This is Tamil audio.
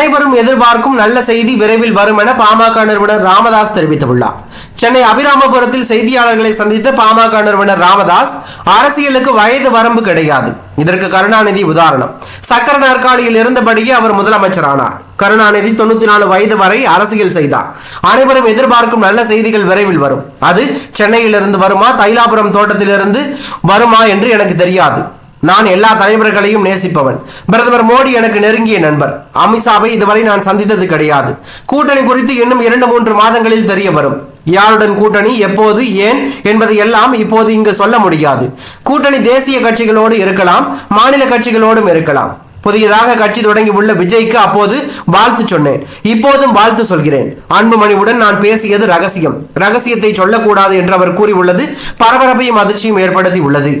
அனைவரும் எதிர்பார்க்கும் நல்ல செய்தி விரைவில் வரும் என பாமக நிறுவனர் ராமதாஸ் தெரிவித்துள்ளார். சென்னை அபிராமபுரத்தில் செய்தியாளர்களை சந்தித்த பாமக நிறுவனர் ராமதாஸ் அரசியலுக்கு வயது வரம்பு கிடையாது. இதற்கு கருணாநிதி உதாரணம். சக்கர நாற்காலியில் இருந்தபடியே அவர் முதலமைச்சரானார். கருணாநிதி தொண்ணூத்தி நாலு வயது வரை அரசியல் செய்தார். அனைவரும் எதிர்பார்க்கும் நல்ல செய்திகள் விரைவில் வரும். அது சென்னையிலிருந்து வருமா தைலாபுரம் தோட்டத்திலிருந்து வருமா என்று எனக்கு தெரியாது. நான் எல்லா தலைவர்களையும் நேசிப்பவன். பிரதமர் மோடி எனக்கு நெருங்கிய நண்பர். அமித்ஷாவை இதுவரை நான் சந்தித்தது கிடையாது. கூட்டணி குறித்து இன்னும் இரண்டு மூன்று மாதங்களில் தெரிய வரும். யாருடன் கூட்டணி எப்போது ஏன் என்பதை எல்லாம் இப்போது இங்கு சொல்ல முடியாது. கூட்டணி தேசிய கட்சிகளோடு இருக்கலாம் மாநில கட்சிகளோடும் இருக்கலாம். புதியதாக கட்சி தொடங்கி உள்ள விஜய்க்கு அப்போது வாழ்த்து சொன்னேன். இப்போதும் வாழ்த்து சொல்கிறேன். அன்புமணியுடன் நான் பேசியது ரகசியம். ரகசியத்தை சொல்லக்கூடாது என்று அவர் கூறியுள்ளது. பரபரப்பையும் அதிர்ச்சியும் ஏற்படுத்தி உள்ளது.